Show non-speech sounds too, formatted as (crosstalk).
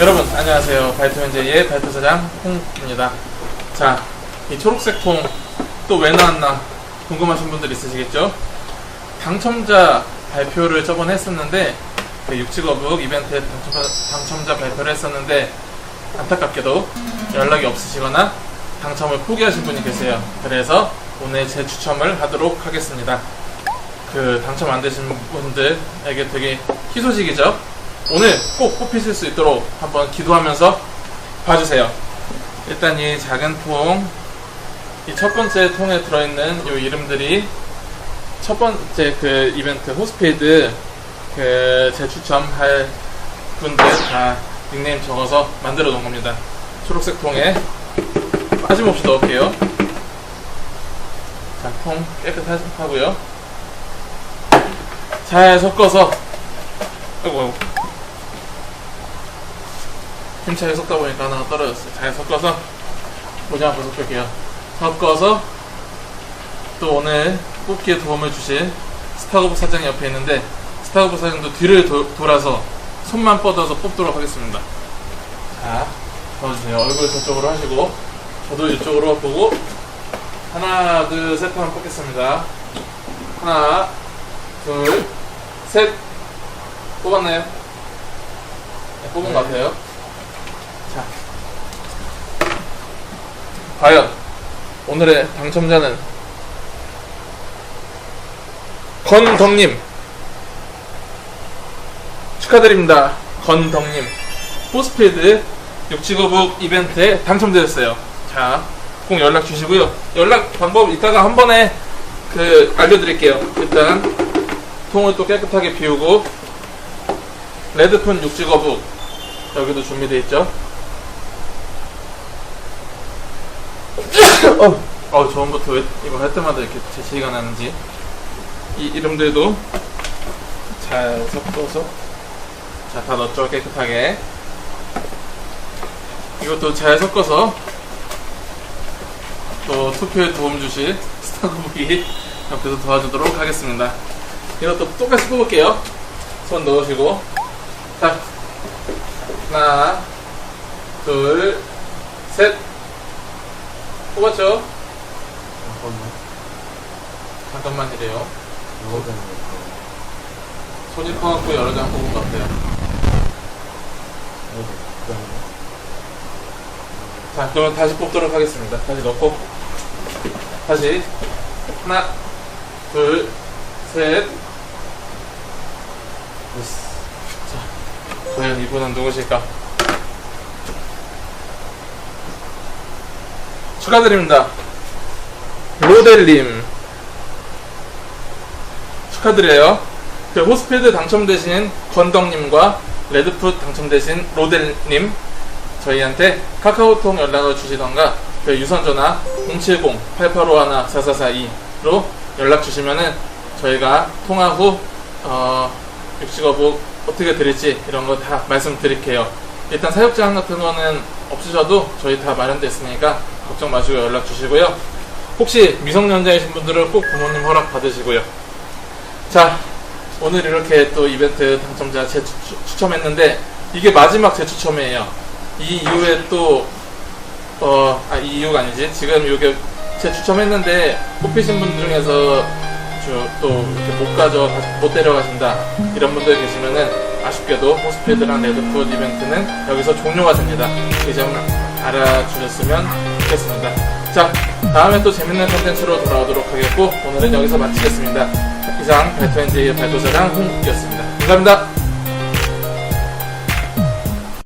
여러분 안녕하세요. 발토현재의 발토사장 홍입니다. 자 이 초록색 통 또 왜 나왔나 궁금하신 분들 있으시겠죠? 당첨자 발표를 저번에 했었는데 그 육지거북 이벤트에 당첨자, 당첨자 발표를 했었는데 안타깝게도 연락이 없으시거나 당첨을 포기하신 분이 계세요. 그래서 오늘 재추첨을 하도록 하겠습니다. 그 당첨 안 되신 분들에게 되게 희소식이죠. 오늘 꼭 뽑히실 수 있도록 한번 기도하면서 봐주세요. 일단 이 작은 통, 이 첫 번째 통에 들어있는 이 이름들이 첫 번째 그 이벤트 호스피드 그 재추첨할 분들 다 닉네임 적어서 만들어 놓은 겁니다. 초록색 통에 빠짐없이 넣을게요. 자, 통 깨끗하고요. 잘 섞어서 아이고 아이고 힘차게 섞다 보니까 하나가 떨어졌어요 잘 섞어서 모자 한번 섞을게요 섞어서 또 오늘 뽑기에 도움을 주실 스타고브 사장이 옆에 있는데 스타고브 사장도 뒤를 도- 돌아서 손만 뻗어서 뽑도록 하겠습니다 자 도와주세요 얼굴 저쪽으로 하시고 저도 이쪽으로 보고 하나 둘 셋 하면 뽑겠습니다 하나 둘, 셋. 뽑았나요? 네, 뽑은 것 같아요. 자. 과연, 오늘의 당첨자는, 건덕님. 축하드립니다. 건덕님. 포스피드 육지거북 이벤트에 당첨되셨어요. 자, 꼭 연락 주시고요. 연락 방법 이따가 한 번에 그 알려드릴게요. 일단 통을 또 깨끗하게 비우고 레드폰 육지거북 여기도 준비되어 있죠. 어, 어 처음부터 왜 이거 할 때마다 이렇게 재치가 나는지 이 이름들도 잘 섞어서 자 다 넣었죠 깨끗하게 이것도 잘 섞어서 또 투표에 도움 주실 (laughs) 스타거북이 옆에서 도와주도록 하겠습니다. 이것도 똑같이 뽑을게요. 손 넣으시고. 자, 하나, 둘, 셋. 뽑았죠? 잠깐만 이래요. 손이 커갖고 여러 장 뽑은 것 같아요. 자, 그러면 다시 뽑도록 하겠습니다. 다시 넣고. 다시. 하나, 둘, 셋. 됐어. 자, 과연 이분은 누구실까? 축하드립니다. 로델님. 축하드려요. 그 호스피드 당첨되신 건덕님과 레드풋 당첨되신 로델님 저희한테 카카오톡 연락을 주시던가 그 유선전화 070-8851-4442로 연락 주시면은 저희가 통화 후 어, 육식어북 어떻게 드릴지 이런 거 다 말씀드릴게요. 일단 사육 제한 같은 거는 없으셔도 저희 다 마련돼 있으니까 걱정 마시고 연락 주시고요. 혹시 미성년자이신 분들은 꼭 부모님 허락 받으시고요. 자, 오늘 이렇게 또 이벤트 당첨자 재추첨했는데 이게 마지막 재추첨이에요. 이 이후에 또 어, 아, 이 이유가 아니지. 지금 이게 재추첨했는데 뽑히신 분 중에서 저, 또 이렇게 못 가져 못 데려가신다 이런 분들 계시면은 아쉽게도 호스피드랑 레드풋 이벤트는 여기서 종료가 됩니다. 이 점 알아주셨으면 좋겠습니다. 자, 다음에 또 재밌는 컨텐츠로 돌아오도록 하겠고 오늘은 여기서 마치겠습니다. 이상 발토엔지의 발도사장 홍이었습니다. 감사합니다.